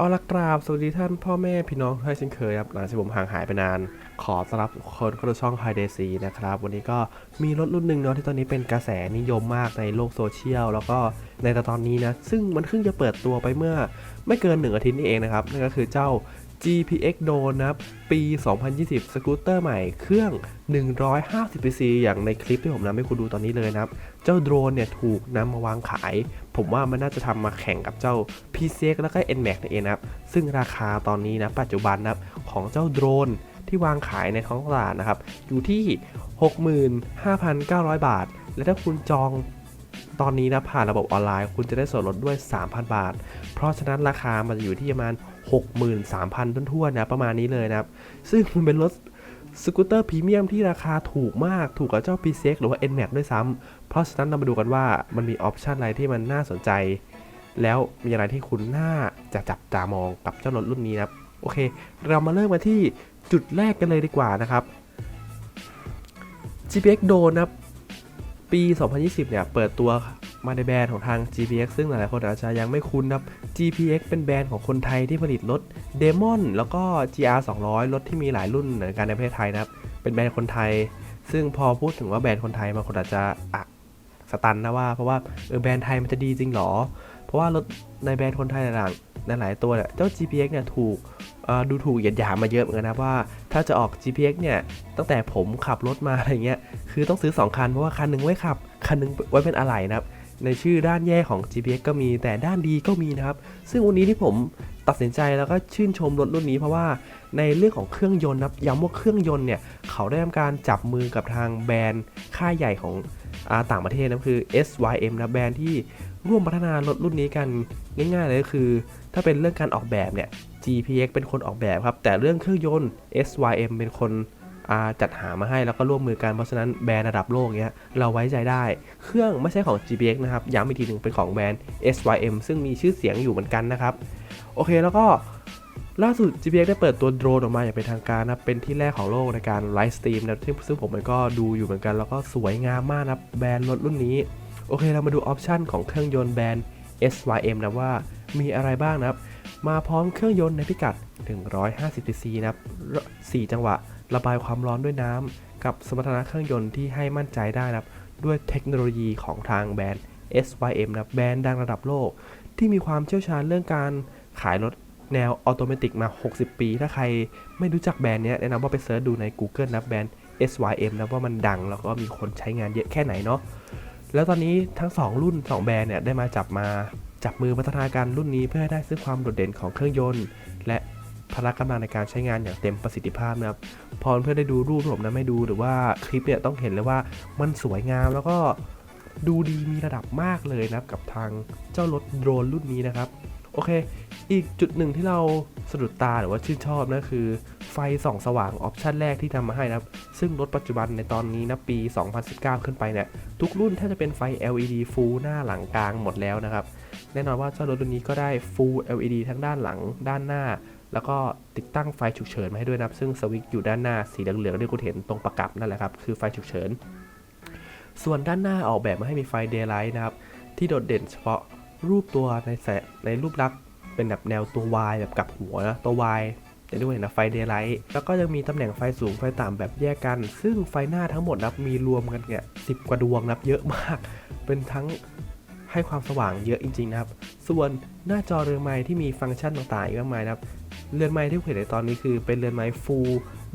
เอาละกราบ สวัสดีท่านพ่อแม่พี่น้องทุกท่านเช่นเคยครับหลังจากผมห่างหายไปนาน ขอต้อนรับคนเข้าช่องไฮเดซีนะครับ วันนี้ก็มีรถรุ่นหนึ่งเนาะที่ตอนนี้เป็นกระแสนิยมมากในโลกโซเชียล แล้วก็ในตอนนี้นะ ซึ่งมันเพิ่งจะเปิดตัวไปเมื่อไม่เกินหนึ่งอาทิตย์นี่เองนะครับ นั่นก็คือเจ้า GPX Drone นะครับ ปี 2020 สกูตเตอร์ใหม่เครื่อง 150 cc อย่างในคลิปที่ผมนำให้คุณดูตอนนี้เลยนะครับ เจ้าโดรนเนี่ยถูกนำมาวางขาย ผมว่ามันน่าจะทำมาแข่งกับเจ้า PCX แล้วก็ NMAX นั่นเองนะครับ ซึ่งราคาตอนนี้นะปัจจุบันนะครับ ของเจ้าโดรนที่วางขายในท้องตลาดนะครับ อยู่ที่ 65,900 บาท และถ้าคุณจองตอนนี้นะผ่านระบบออนไลน์ คุณจะได้ส่วนลดด้วย 3,000 บาท เพราะฉะนั้นราคามันจะอยู่ที่ประมาณ 63,000 ต้นทั่วนะประมาณนี้เลยนะครับ ซึ่งมันเป็นรถสกูตเตอร์พรีเมียมที่ราคาถูกมากถูกกว่าเจ้า PCX หรือว่า NMAX ด้วยซ้ำเพราะฉะนั้นเรามาดูกันว่ามันมีออปชันอะไรที่มันน่าสนใจ แล้วมีอะไรที่คุณน่าจะจับตามองกับเจ้ารถรุ่นนี้นะครับโอเค เรามาเริ่มมาที่จุดแรกกันเลยดีกว่านะครับ GPX Drone นะครับปี 2020 เนี่ย เปิดตัว มาในแบรนด์ของทาง GPX ซึ่งหลายๆคนอาจจะยังไม่คุ้นนะครับ GPX เป็นแบรนด์ของคนไทยที่ผลิตรถ Demon แล้วก็ GR 200 รถที่มีหลายรุ่นเหมือนกันในประเทศไทยนะครับ เป็นแบรนด์คนไทย ซึ่งพอพูดถึงว่าแบรนด์คนไทยบางคนอาจจะอะสตันนะว่า เพราะว่าเออแบรนด์ไทยมันจะดีจริงหรอ เพราะว่ารถในแบรนด์คนไทยหลายๆหลายตัวเนี่ยเจ้า GPX เนี่ยถูกดูถูกเหยียดหยามมาเยอะเหมือนกันนะว่าถ้าจะออก GPX เนี่ยตั้งแต่ผมขับรถมาอะไรเงี้ยคือต้องซื้อ 2 คันเพราะว่าคันหนึงไว้ขับคันหนึงไว้เป็นอะไหล่นะครับ ในชื่อด้านแย่ของ GPX ก็มีแต่ด้านดีก็มีนะครับ ซึ่งวันนี้ที่ผมตัดสินใจแล้วก็ชื่นชมรถรุ่นนี้เพราะว่าในเรื่องของเครื่องยนต์นะครับย้ำว่าเครื่องยนต์เนี่ยเขาได้ทำการจับมือกับทางแบรนด์ค่ายใหญ่ของอาต่างประเทศนะคือ SYM นะแบรนด์ที่ร่วมพัฒนารถรุ่นนี้กันง่ายๆเลยก็คือ ถ้าเป็นเรื่องการออกแบบเนี่ย GPX เป็นคนออกแบบครับ แต่เรื่องเครื่องยนต์ SYM เป็นคน จัดหามาให้แล้วก็ร่วมมือกันเพราะฉะนั้นแบรนด์ระดับโลกเนี้ยเราไว้ใจได้ เครื่องไม่ใช่ของ GPX นะครับ ย้ำอีกทีหนึ่งเป็นของแบรนด์ SYM ซึ่งมีชื่อเสียงอยู่เหมือนกันนะครับ โอเคแล้วก็ล่าสุด GPX ได้เปิดตัวโดรนออกมาอย่างเป็นทางการนะเป็นที่แรกของโลกในการไลฟ์สตรีมนะซึ่งผมก็ดูอยู่เหมือนกัน แล้วก็สวยงามมากนะแบรนด์รถรุ่นนี้ โอเคเรามาดูออปชันของเครื่องยนต์แบรนด์ SYM นะว่ามีอะไรบ้างนะครับ มาพร้อมเครื่องยนต์ในพิกัด 150 cc นะครับ 4 จังหวะ ระบายความร้อนด้วยน้ำกับสมรรถนะเครื่องยนต์ที่ให้มั่นใจได้นะครับ ด้วยเทคโนโลยีของทางแบรนด์ SYM นะแบรนด์ดังระดับโลก ที่มีความเชี่ยวชาญเรื่องการขายรถแนวออโตเมติกมา 60 ปี ถ้าใครไม่รู้จักแบรนด์นี้แนะนำว่าไปเซิร์ชดูใน Google นะแบรนด์ SYM นะว่ามันดังแล้วก็มีคนใช้งานเยอะแค่ไหนเนาะแล้วตอนนี้ทั้ง 2 รุ่น 2 แบรนด์เนี่ยได้มาจับมาจับมือพัฒนาการรุ่นนี้เพื่อให้ได้ซึ่งความโดดเด่นของเครื่องยนต์ และ พละกำลังในการใช้งานอย่างเต็มประสิทธิภาพนะครับพอเพื่อนได้ดูรูปผมนะไม่ดูหรือว่าคลิปเนี่ยต้องเห็นเลยว่ามันสวยงามแล้วก็ดูดีมีระดับมากเลยนะครับกับทางเจ้ารถโดรนรุ่นนี้นะครับโอเค อีกจุดหนึ่งที่เราสะดุดตาหรือว่าชื่นชอบนะคือ ไฟส่องสว่างออปชันแรกที่ทำมาให้นะครับ ซึ่งรถปัจจุบันในตอนนี้นะปี 2019 ขึ้นไปเนี่ยทุกรุ่นถ้าจะเป็นไฟ LED full หน้าหลังกลางหมดแล้วนะครับ แน่นอนว่าเจ้ารถรุ่นนี้ก็ได้ full LED ทั้งด้านหลังด้านหน้า แล้วก็ติดตั้งไฟฉุกเฉินมาให้ด้วยนะครับ ซึ่งสวิตช์อยู่ด้านหน้าสีเหลืองๆที่คุณเห็นตรงประกับนั่นแหละครับ คือไฟฉุกเฉิน ส่วนด้านหน้าออกแบบมาให้มีไฟ daylight นะครับ ที่โดดเด่นเฉพาะรูปตัวในแสในรูปลักษณ์เป็นแบบแนวตัว Y แบบกลับหัวนะตัว Y จะด้วยนะไฟ daylight แล้วก็ยังมีตำแหน่งไฟสูงไฟต่ำแบบแยกกัน ซึ่งไฟหน้าทั้งหมดนับมีรวมกันเนี่ยสิกว่าดวงนับเยอะมาก เป็นทั้งให้ความสว่างเยอะจริงๆนะครับ ส่วนหน้าจอเรือนไม้ที่มีฟังก์ชันต่างๆอีกมากมายนะครับ เรือนไม้ที่ผมเห็นในตอนนี้คือเป็นเรือนไม้ Full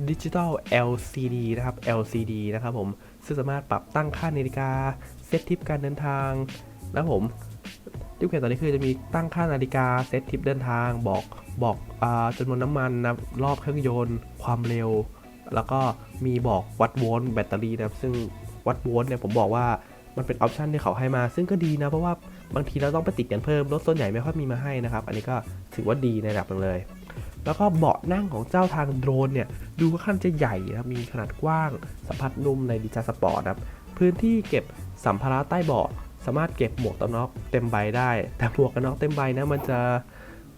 Digital LCD นะครับ LCD นะครับผมซึ่งสามารถปรับตั้งค่านาฬิกา เซตทิปการเดินทางนะผมที่ผมเห็นตอนนี้คือจะมีตั้งค่านาฬิกาเซตทิปเดินทางบอกบอกอจำนวนน้ำมันนะรอบเครื่องยนต์ ความเร็ว แล้วก็มีบอกวัดโวลต์แบตเตอรี่นะครับซึ่งวัดโวลต์เนี่ยผมบอกว่ามันเป็นออปชันที่เขาให้มา ซึ่งก็ดีนะ เพราะว่าบางทีเราต้องไปติดกันเพิ่ม รถส่วนใหญ่ไม่ค่อยมีมาให้นะครับ อันนี้ก็ถือว่าดีในระดับหนึงเลย แล้วก็เบาะนั่งของเจ้าทางโดรนเนี่ยดูค่อนข้างจะใหญ่นะมีขนาดกว้าง สัมผัสนุ่มในดิจาสปอร์ตนะครับพื้นที่เก็บสัมภาระใต้เบาะสามารถเก็บหมวกกันน็อกเต็มใบได้ แต่หมวกกันน็อกเต็มใบนะมันจะ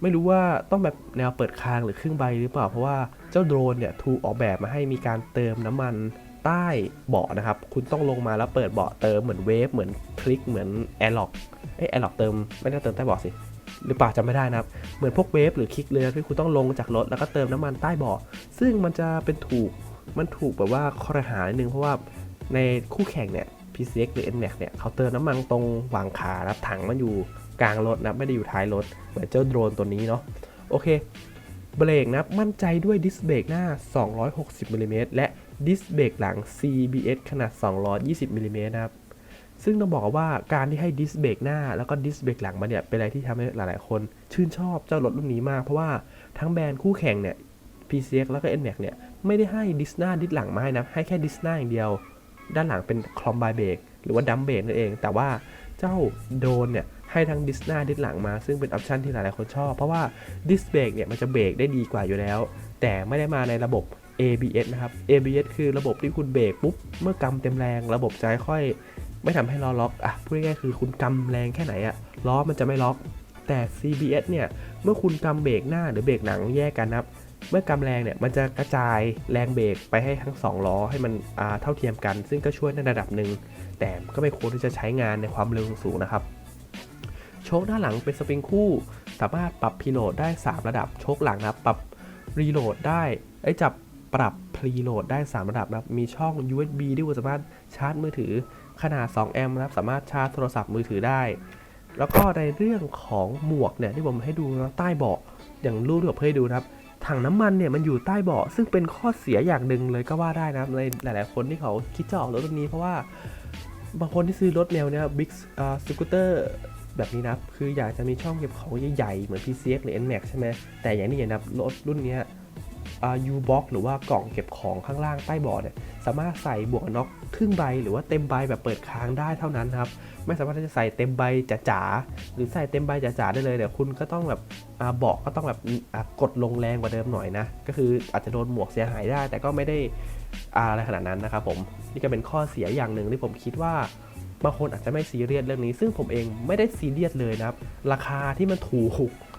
ไม่รู้ว่าต้องแบบแนวเปิดคางหรือครึ่งใบหรือเปล่า เพราะว่าเจ้าโดรนเนี่ยถูกออกแบบมาให้มีการเติมน้ำมันใต้เบาะนะครับ คุณต้องลงมาแล้วเปิดเบาะเติมเหมือนเวฟเหมือนคลิกเหมือนแอร์ล็อกเอ้แอร์ล็อกเติมไม่ได้เติมใต้เบาะสิ หรือเปล่าจำไม่ได้นะครับ เหมือนพวกเวฟหรือคลิกเรือที่คุณต้องลงจากรถแล้วก็เติมน้ำมันใต้เบาะซึ่งมันจะเป็นถูกมันถูกแบบว่าคอรหานิดนึงเพราะว่าในคู่แข่งเนี่ย PCX หรือ NMAX เนี่ยเขาเติมน้ำมันตรงวางขานะครับถังมันอยู่กลางรถนะไม่ได้อยู่ท้ายรถ เหมือนเจ้าโดรนตัวนี้เนาะโอเคเบรกนะมั่นใจด้วยดิสเบรกหน้า 260มิลลิเมตรและดิสเบรกหลัง CBS ขนาด 220มิลลิเมตรนะครับ ซึ่งต้องบอกว่าการที่ให้ดิสเบรกหน้าแล้วก็ดิสเบรกหลังมาเนี่ยเป็นอะไรที่ทำให้หลาย ๆ คนชื่นชอบเจ้ารถรุ่นนี้มาก เพราะว่าทั้งแบรนด์คู่แข่งเนี่ย PCX แล้วก็ NMAX เนี่ยไม่ได้ให้ดิสหน้าดิสหลังมาให้นะให้แค่ดิสหน้าอย่างเดียว ด้านหลังเป็นคลอมบายเบรกหรือว่าดัมเบรกนั่นเอง แต่ว่าเจ้าโดนเนี่ยให้ทั้งดิสหน้าดิสหลังมา ซึ่งเป็นออปชันที่หลาย ๆ คนชอบ เพราะว่าดิสเบรกเนี่ยมันจะเบรกได้ดีกว่าอยู่แล้ว แต่ไม่ได้มาในระบบ ABS นะครับ ABS คือระบบที่คุณเบรกปุ๊บเมื่อกำเต็มแรง ระบบจะค่อย ไม่ทำให้ล้อล็อกอะพูดง่ายๆคือคุณกำแรงแค่ไหนอะล้อมันจะไม่ล็อก แต่ CBS เนี่ยเมื่อคุณกำเบรกหน้าหรือเบรกหลังแยกกันนะครับเมื่อกำแรงเนี่ยมันจะกระจายแรงเบรกไปให้ทั้งสองล้อให้มันอ่าเท่าเทียมกัน ซึ่งก็ช่วยในระดับหนึ่ง แต่ก็ไม่ควรที่จะใช้งานในความเร็วสูงนะครับ โชคด้านหลังเป็นสปริงคู่ สามารถปรับพีโหลดได้ 3 ระดับ โชคหลังนะปรับรีโหลดได้ไอ้จับปรับพรีโหลดได้ 3 ระดับนะมีช่อง USB ที่คุณสามารถชาร์จมือถือ ขนาด 2 แอมป์นะครับ สามารถชาร์จโทรศัพท์มือถือได้ แล้วก็ในเรื่องของหมวกเนี่ยที่ผมให้ดูนะใต้เบาะอย่างรูปที่ผมให้ดูนะครับถังน้ำมันเนี่ยมันอยู่ใต้เบาะซึ่งเป็นข้อเสียอย่างหนึ่งเลยก็ว่าได้นะครับในหลาย ๆ คนที่เขาคิดจะออกรถรุ่นนี้เพราะว่าบางคนที่ซื้อรถแนวเนี้ยบิ๊กสกูตเตอร์แบบนี้นะคืออยากจะมีช่องเก็บของใหญ่ ๆ เหมือน PCX หรือ NMAX ใช่ไหมแต่อย่างนี้นะครับรถรุ่นเนี้ ยอ่า U-Box หรือว่ากล่องเก็บของข้างล่างใต้เบาะเนี่ยสามารถใส่บวกน็อกครึ่งใบหรือว่าเต็มใบแบบเปิดค้างได้เท่านั้นครับไม่สามารถที่จะใส่เต็มใบจ๋าๆหรือใส่เต็มใบจ๋าๆได้เลยเดี๋ยวคุณก็ต้องแบบอ่าเบาะก็ต้องแบบกดลงแรงกว่าเดิมหน่อยนะก็คืออาจจะโดนหมวกเสียหายได้ แต่ก็ไม่ได้อ่าอะไรขนาดนั้นนะครับผมนี่ก็เป็นข้อเสียอย่างหนึ่งที่ผมคิดว่าบางคนอาจจะไม่ซีเรียสเรื่องนี้ ซึ่งผมเองไม่ได้ซีเรียสเลยนะครับ ราคาที่มันถูก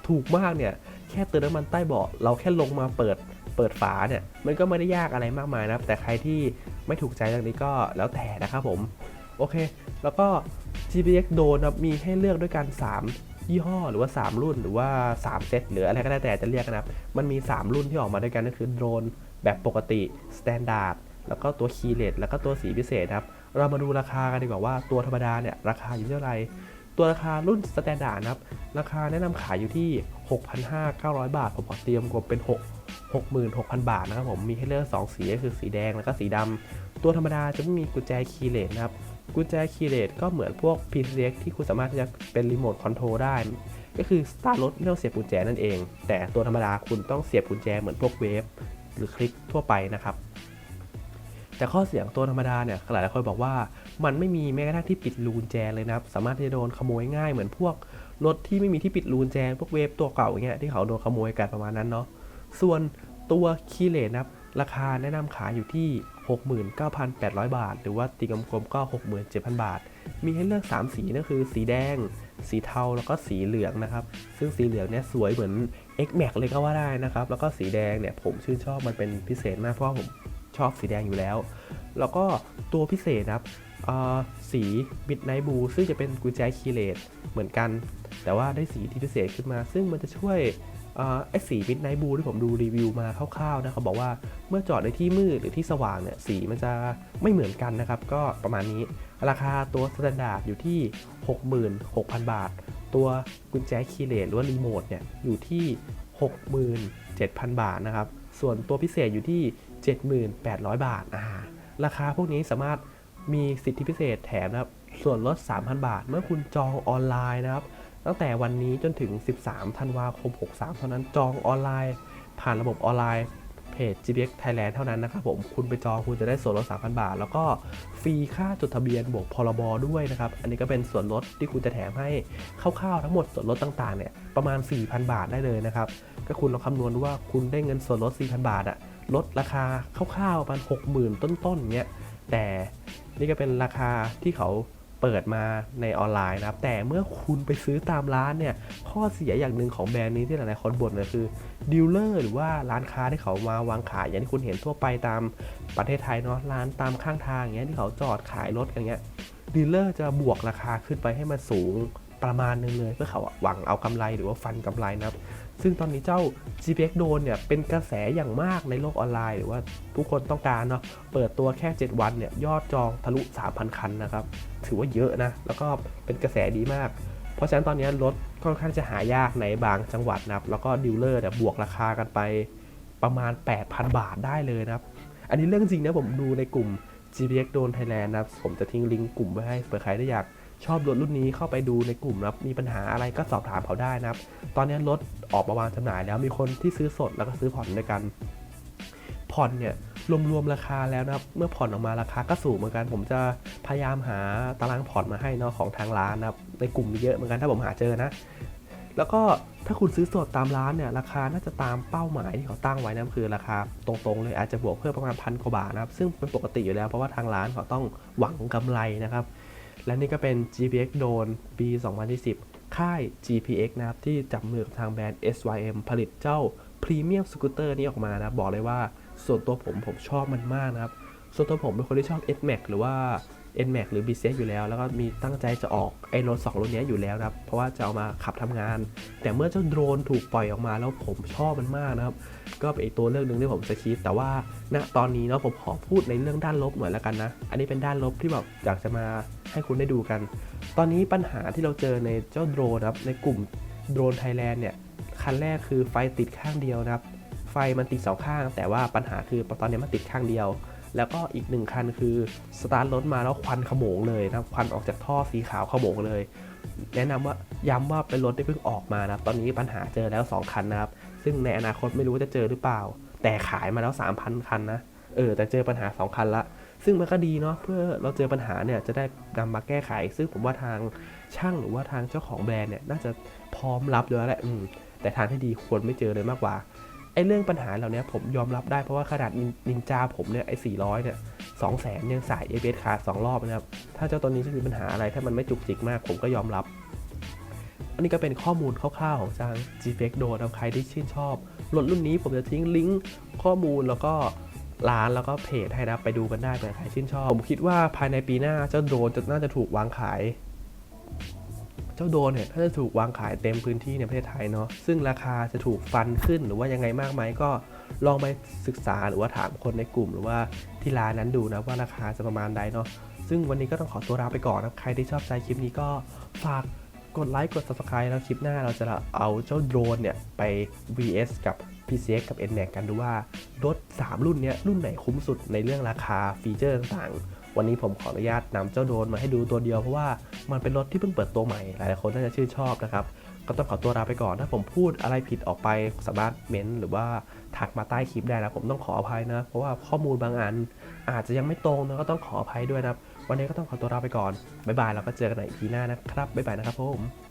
ถูกมากเนี่ย แค่เติมน้ำมันใต้เบาะเราแค่ลงมาเปิด เปิดฝาเนี่ยมันก็ไม่ได้ยากอะไรมากมายนะครับ แต่ใครที่ไม่ถูกใจเรื่องนี้ก็แล้วแต่นะครับผม โอเค แล้วก็ GPX โดนะมีให้เลือกด้วยกัน 3 ยี่ห้อหรือว่า 3 รุ่นหรือว่า 3 เซตหรืออะไรก็ได้แต่จะเรียกนะครับ มันมี 3 รุ่นที่ออกมาด้วยกันก็คือโดรนแบบปกติ Standard แล้วก็ตัวคีเลตแล้วก็ตัวสีพิเศษนะครับ เรามาดูราคากันดีกว่าว่าตัวธรรมดาเนี่ยราคาอยู่เท่าไหร่ ตัวราคารุ่นสแตนดาร์ดนะครับ ราคาแนะนำขายอยู่ที่ 6,500 บาท ผมขอเตรียมกลมเป็น 6 66,000 บาทนะครับผมมีให้เลือก2สีก็คือสีแดงแล้วก็สีดำตัวธรรมดาจะไม่มีกุญแจคีย์เลสนะครับกุญแจคีย์เลสก็เหมือนพวก PCX ที่คุณสามารถจะเป็นรีโมทคอนโทรลได้ ก็คือสตาร์ทรถไม่ต้องเสียบกุญแจนั่นเอง แต่ตัวธรรมดาคุณต้องเสียบกุญแจเหมือนพวกเวฟหรือคลิกทั่วไปนะครับแต่ข้อเสียงตัวธรรมดาเนี่ยหลายๆคนบอกว่า มันไม่มีแม้กระทั่งที่ปิดรูกุญแจเลยนะครับ สามารถที่จะโดนขโมยง่ายเหมือนพวกรถที่ไม่มีที่ปิดรูกุญแจพวกเวฟตัวเก่าอย่างเงี้ยที่เขาโดนขโมยกันประมาณนั้นเนาะส่วนตัวคีเลนนะครับราคาแนะนำขายอยู่ที่ 69,800 บาท หรือว่าตีกลมๆก็ 67,000 บาท มีให้เลือก 3 สีนั่นคือสีแดง สีเทาแล้วก็สีเหลืองนะครับ ซึ่งสีเหลืองเนี่ยสวยเหมือน X Max เลยก็ว่าได้นะครับ แล้วก็สีแดงเนี่ยผมชื่นชอบมันเป็นพิเศษมากเพราะว่าผมชอบสีแดงอยู่แล้ว แล้วก็ตัวพิเศษนะครับ สีบิดไนบูซึ่งจะเป็นกุญแจคีเลสเหมือนกัน แต่ว่าได้สีที่พิเศษขึ้นมา ซึ่งมันจะช่วยไอ้สีบิดไนบูที่ผมดูรีวิวมาคร่าวๆนะเขาบอกว่าเมื่อจอดในที่มืดหรือที่สว่างเนี่ยสีมันจะไม่เหมือนกันนะครับ ก็ประมาณนี้ราคาตัวสแตนดาร์ดอยู่ที่ 66,000 บาท ตัวกุญแจคีเลสหรือว่ารีโมทเนี่ยอยู่ที่ 67,000 บาทนะครับ ส่วนตัวพิเศษอยู่ที่ 7,800บาทอ่าราคาพวกนี้สามารถ มีสิทธิพิเศษแถมนะครับ ส่วนลด 3,000 บาท เมื่อคุณจองออนไลน์นะครับ ตั้งแต่วันนี้จนถึง 13 ธันวาคม 63 เท่านั้น จองออนไลน์ ผ่านระบบออนไลน์เพจ GPX Thailand เท่านั้นนะครับผม คุณไปจองคุณจะได้ส่วนลด 3,000 บาท แล้วก็ฟรีค่าจดทะเบียนบวกพรบด้วยนะครับ อันนี้ก็เป็นส่วนลดที่คุณจะแถมให้คร่าวๆทั้งหมดส่วนลดต่างๆเนี่ยประมาณ 4,000 บาทได้เลยนะครับ ก็คุณลองคำนวณดูว่าคุณได้เงินส่วนลด 4,000 บาทอะลดราคาคร่าวๆประมาณ60,000 ต้นๆเงี้ย แต่นี่ก็เป็นราคาที่เขาเปิดมาในออนไลน์นะครับ แต่เมื่อคุณไปซื้อตามร้านเนี่ย ข้อเสียอย่างหนึ่งของแบรนด์นี้ที่หลายๆคนบ่นเลยคือดีลเลอร์หรือว่าร้านค้าที่เขามาวางขาย อย่างที่คุณเห็นทั่วไปตามประเทศไทยเนาะร้านตามข้างทางอย่างเงี้ยที่เขาจอดขายรถกันเงี้ยดีลเลอร์จะบวกราคาขึ้นไปให้มันสูงประมาณนึงเลยเพื่อเขาหวังเอากำไรหรือว่าฟันกำไรนะครับ ซึ่งตอนนี้เจ้า GPX Drone เนี่ยเป็นกระแสอย่างมากในโลกออนไลน์หรือว่าทุกคนต้องการเนาะเปิดตัวแค่ 7 วันเนี่ยยอดจองทะลุ 3,000 คันนะครับ ถือว่าเยอะนะ แล้วก็เป็นกระแสดีมาก เพราะฉะนั้นตอนนี้รถค่อนข้างจะหายากในบางจังหวัดนะครับ แล้วก็ดีลเลอร์เนี่ยบวกราคากันไปประมาณ 8,000 บาทได้เลยนะครับ อันนี้เรื่องจริงนะผมดูในกลุ่ม GPX Drone Thailand นะครับผมจะทิ้งลิงก์กลุ่มไว้ให้เผื่อใครได้อยาก ชอบรถรุ่นนี้เข้าไปดูในกลุ่มนะครับมีปัญหาอะไรก็สอบถามเขาได้นะครับ ตอนนี้รถออกมาวางจำหน่ายแล้วมีคนที่ซื้อสดแล้วก็ซื้อผ่อนด้วยกันผ่อนเนี่ยรวมๆราคาแล้วนะครับ เมื่อผ่อนออกมาราคาก็สูงเหมือนกัน ผมจะพยายามหาตารางผ่อนมาให้เนาะของทางร้านนะครับในกลุ่มมีเยอะเหมือนกันถ้าผมหาเจอนะ แล้วก็ถ้าคุณซื้อสดตามร้านเนี่ยราคาน่าจะตามเป้าหมายที่เขาตั้งไว้นะคือราคาตรงๆเลยอาจจะบวกเพิ่มประมาณพันกว่าบาทนะครับ ซึ่งเป็นปกติอยู่แล้วเพราะว่าทางร้านเขาต้องหวังกำไรนะครับ และนี่ก็เป็น GPX Drone ปี 2020ค่าย GPX นะครับที่จับมือกับทางแบรนด์ SYM ผลิตเจ้าพรีเมียมสกูตเตอร์นี้ออกมานะบอกเลยว่าส่วนตัวผมผมชอบมันมากนะครับ ส่วนตัวผมเป็นคนที่ชอบ S Max หรือว่า N Max หรือ B C อยู่แล้ว แล้วก็มีตั้งใจจะออกไอ้รถสองรุ่นนี้อยู่แล้วนะครับ เพราะว่าจะเอามาขับทำงาน แต่เมื่อเจ้าโดรนถูกปล่อยออกมาแล้วผมชอบมันมากนะครับ ก็เป็นอีกตัวเลือกหนึ่งที่ผมจะคิด แต่ว่าณตอนนี้เนาะผมขอพูดในเรื่องด้านลบหน่อยแล้วกันนะ อันนี้เป็นด้านลบที่แบบอยากจะมาให้คุณได้ดูกัน ตอนนี้ปัญหาที่เราเจอในเจ้าโดรนครับ ในกลุ่มโดรนไทยแลนด์เนี่ย คันแรกคือไฟติดข้างเดียวนะครับ ไฟมันติดสองข้าง แต่ว่าปัญหาคือตอนนี้มันติดข้างเดียว แล้วก็อีกหนึ่งคันคือสตาร์ทรถมาแล้วควันขโมงเลยนะควันออกจากท่อสีขาวขโมงเลย แนะนำว่าย้ำว่าเป็นรถที่เพิ่งออกมานะครับตอนนี้ปัญหาเจอแล้ว 2 คันนะครับ ซึ่งในอนาคตไม่รู้ว่าจะเจอหรือเปล่า แต่ขายมาแล้ว 3,000 คันนะเออแต่เจอปัญหา 2 คันละ ซึ่งมันก็ดีเนาะเพื่อเราเจอปัญหาเนี่ยจะได้นำมาแก้ไข ซึ่งผมว่าทางช่างหรือว่าทางเจ้าของแบรนด์เนี่ยน่าจะพร้อมรับอยู่แล้วแหละแต่ทางที่ดีควรไม่เจอเลยมากกว่า อ้เรื่องปัญหาเหล่านี้ผมยอมรับได้เพราะว่าขนาดนินจาผมเนี่ยไอ้400เนี่ยสองแสนยังสาย ABS ขาดสองรอบนะครับ ถ้าเจ้าตัวนี้จะมีปัญหาอะไรถ้ามันไม่จุกจิกมากผมก็ยอมรับ อันนี้ก็เป็นข้อมูลคร่าวๆของทาง GFX Drone นะใครที่ชื่นชอบรถรุ่นนี้ผมจะทิ้งลิงก์ข้อมูลแล้วก็ร้านแล้วก็เพจให้นะไปดูกันได้เผื่อใครชื่นชอบ ผมคิดว่าภายในปีหน้าเจ้าโดรนจะน่าจะถูกวางขาย เจ้าโดนเนี่ยถ้าจะถูกวางขายเต็มพื้นที่ในประเทศไทยเนาะซึ่งราคาจะถูกฟันขึ้นหรือว่ายังไงมากไหมก็ลองไปศึกษาหรือว่าถามคนในกลุ่ม หรือว่าที่ร้านนั้นดูนะว่าราคาจะประมาณใดเนาะซึ่งวันนี้ก็ต้องขอตัวลาไปก่อนนะใครที่ชอบใจคลิปนี้ก็ฝากกดไลค์กด subscribe แล้วคลิปหน้าเราจะเอาเจ้าโดรนเนี่ยไป vs กับ PCX กับ NMAX กันดูว่ารถ 3 รุ่นเนี้ยรุ่นไหนคุ้มสุดในเรื่องราคาฟีเจอร์ต่างๆ วันนี้ผมขออนุญาตนำเจ้าโดนมาให้ดูตัวเดียวเพราะว่ามันเป็นรถที่เพิ่งเปิดตัวใหม่ หลายๆคนน่าจะชื่นชอบนะครับ ก็ต้องขอตัวลาไปก่อน ถ้าผมพูดอะไรผิดออกไปสามารถเม้นหรือว่าทักมาใต้คลิปได้นะผมต้องขออภัยนะ เพราะว่าข้อมูลบางอันอาจจะยังไม่ตรงนะก็ต้องขออภัยด้วยนะครับ วันนี้ก็ต้องขอตัวลาไปก่อนบ๊ายบายเราก็เจอกันใหม่ EP หน้านะครับบ๊ายบายนะครับผม